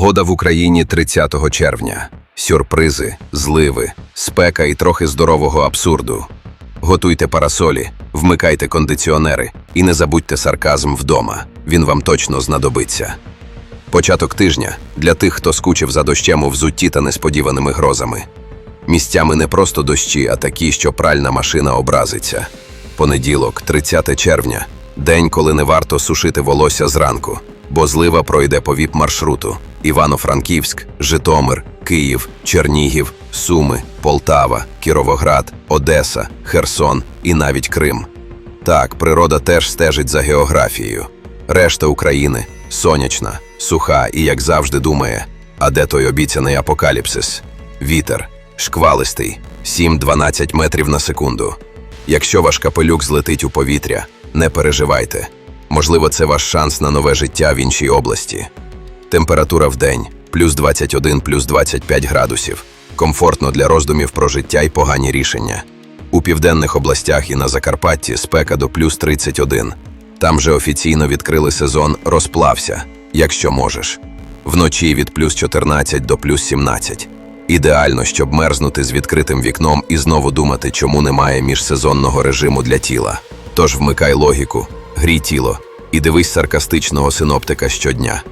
Погода в Україні 30 червня. Сюрпризи, зливи, спека і трохи здорового абсурду. Готуйте парасолі, вмикайте кондиціонери і не забудьте сарказм вдома. Він вам точно знадобиться. Початок тижня для тих, хто скучив за дощем у взутті та несподіваними грозами. Місцями не просто дощі, а такі, що пральна машина образиться. Понеділок, 30 червня, день, коли не варто сушити волосся зранку, бо злива пройде по віп-маршруту: Івано-Франківськ, Житомир, Київ, Чернігів, Суми, Полтава, Кіровоград, Одеса, Херсон і навіть Крим. Так, природа теж стежить за географією. Решта України сонячна, суха і, як завжди, думає, а де той обіцяний апокаліпсис? Вітер, шквалистий, 7-12 метрів на секунду. Якщо ваш капелюк злетить у повітря, не переживайте. Можливо, це ваш шанс на нове життя в іншій області. Температура в день плюс 21, плюс 25 градусів. Комфортно для роздумів про життя і погані рішення. У південних областях і на Закарпатті спека до плюс 31. Там же офіційно відкрили сезон Розплався, якщо можеш. Вночі від плюс 14 до плюс 17. Ідеально, щоб мерзнути з відкритим вікном і знову думати, чому немає міжсезонного режиму для тіла. Тож вмикай логіку, грій тіло і дивись саркастичного синоптика щодня.